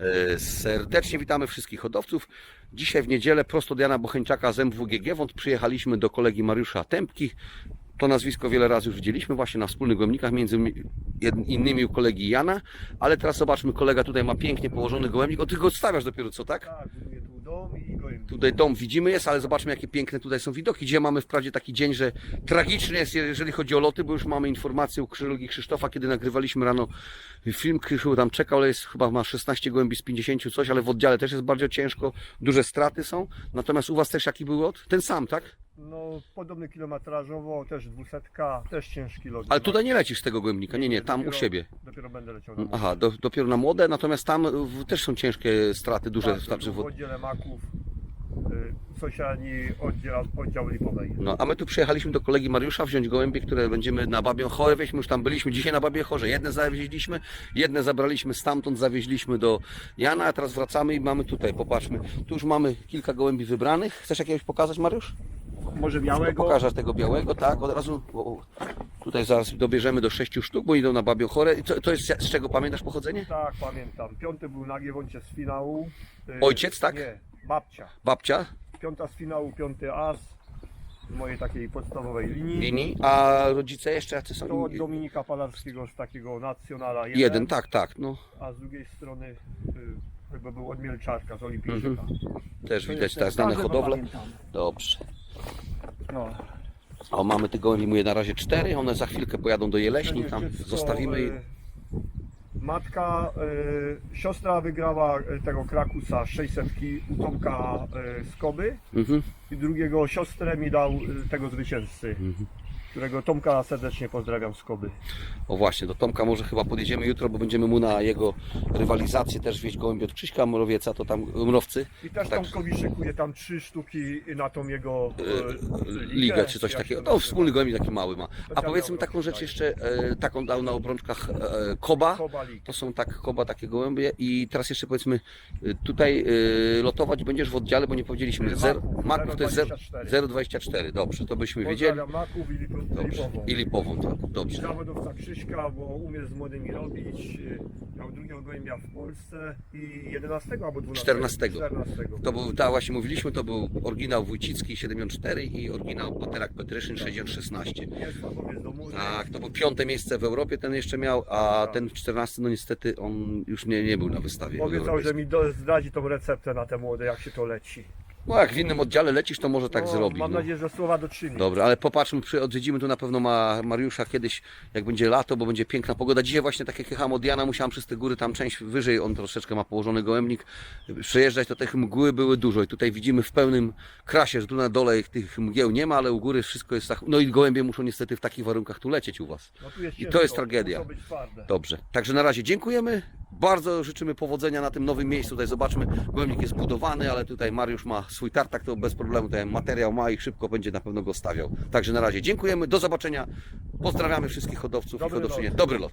E, Serdecznie witamy wszystkich hodowców. Dzisiaj w niedzielę prosto od Jana Bocheńczaka z MWGG Wąt przyjechaliśmy do kolegi Mariusza Tempki. To nazwisko wiele razy już widzieliśmy właśnie na wspólnych gołębnikach, między innymi u kolegi Jana. Ale teraz zobaczmy, kolega tutaj ma pięknie położony gołębnik. O, ty go odstawiasz dopiero co, tak? Tak, tu dom i. Tutaj dom widzimy jest, ale zobaczmy jakie piękne tutaj są widoki. Dzisiaj mamy wprawdzie taki dzień, że tragiczny jest jeżeli chodzi o loty, bo już mamy informację u Krzysztofa, kiedy nagrywaliśmy rano film. Krzysztof tam czekał, ale jest chyba ma 16 gołębi z 50 coś, ale w oddziale też jest bardzo ciężko, duże straty są. Natomiast u Was też jaki był lot? Ten sam, tak? No, podobny kilometrażowo, też dwusetka, też ciężki lot. Ale tutaj nie lecisz z tego gołębnika, nie, nie, tam u Dopiero- siebie. Dopiero będę leciał na Aha, do, dopiero na młode, natomiast tam w, też są ciężkie straty, duże, Tak, znaczy tu w, w oddziale maków, sąsiedni oddział, oddział lipowej. No, a my tu przyjechaliśmy do kolegi Mariusza wziąć gołębie, które będziemy na Babią Chorę wieźć. My już tam byliśmy dzisiaj na Babiej Chorze. Jedne zawieźliśmy, jedne zabraliśmy stamtąd, zawieźliśmy do Jana, a teraz wracamy i mamy tutaj, popatrzmy. Tu już mamy kilka gołębi wybranych. Chcesz jakiegoś pokazać, Mariusz? Może białego? pokażesz tego białego, tak? Od razu o, o. tutaj zaraz dobierzemy do sześciu sztuk, bo idą na Babią Chorę. I to, to jest z czego pamiętasz pochodzenie? Tak, pamiętam. Piąty był na Giewoncie z finału. Y, Ojciec, tak? Nie, babcia. Babcia, Piąta z finału, piąty as z mojej takiej podstawowej linii. linii, a rodzice jeszcze jacy To są? od Dominika Palarskiego z takiego nacjonala jeden, Jeden, tak, tak, no. a z drugiej strony y, chyba był od Mielczarka z Olimpijczyka. Mhm. Też To widać jest te ten znane hodowle. pamiętam. Dobrze. No. O, mamy tych gołębi, mówię na razie cztery, one za chwilkę pojadą do Jeleśni, tam zostawimy. y, Matka, y, siostra wygrała y, tego Krakusa 600 u Tomka y, z Koby Mhm. i drugiego siostrę mi dał y, tego zwycięzcy, Mhm. Którego Tomka serdecznie pozdrawiam z Koby. O właśnie, do Tomka może chyba podjedziemy jutro, bo będziemy mu na jego rywalizację też wieść gołębi od Krzyśka Mrowieca, to tam Mrowcy, I też Tak. Tomkowi szykuje tam trzy sztuki na tą jego y, ligę czy coś takiego. to nazywa. wspólny gołębik taki mały ma. A powiedzmy taką rzecz tak. jeszcze, e, taką dał na obrączkach e, Koba. Koba. To są tak Koba takie gołębie i teraz jeszcze powiedzmy y, tutaj y, lotować będziesz w oddziale, bo nie powiedzieliśmy. Zer, Maków, Maków to jest 0,24. 0,24, dobrze, to byśmy wiedzieli. Maków i Dobrze. I Lipową, tak, dobrze. Zawodowca Krzyśka, bo umie z młodymi robić. y, Miał drugiego gołębia w Polsce i 11 albo 12. 14. 14. To był, ta właśnie mówiliśmy, to był oryginał Wójcicki 74 i oryginał Paterak Petryszyn 6016. Jest fachowiec do mury. Tak, to było piąte miejsce w Europie ten jeszcze miał, a ten 14 no niestety on już nie, nie był na wystawie. Obiecał, że mi do, zdradzi tą receptę na te młode, jak się to leci. No jak w innym oddziale lecisz, to może tak No, zrobi. Mam no. nadzieję, że słowa dotrzymi. Dobra, ale popatrzmy, przy, odwiedzimy tu na pewno ma Mariusza kiedyś, jak będzie lato, bo będzie piękna pogoda. Dzisiaj właśnie tak jak jechałem od Jana, musiałem przez te góry, tam część wyżej, on troszeczkę ma położony gołębnik, przejeżdżać, to tych mgły były dużo i tutaj widzimy w pełnym krasie, że tu na dole tych mgieł nie ma, ale u góry wszystko jest tak, no i gołębie muszą niestety w takich warunkach tu lecieć u Was. No tu I to ciężko, jest tragedia. Dobrze, także na razie dziękujemy. Bardzo życzymy powodzenia na tym nowym miejscu. Tutaj zobaczmy, gołębnik jest budowany, ale tutaj Mariusz ma swój tartak, to bez problemu ten materiał ma i szybko będzie na pewno go stawiał. Także na razie dziękujemy, do zobaczenia. Pozdrawiamy wszystkich hodowców Dobry i hodowczynie. lot. Dobry lot.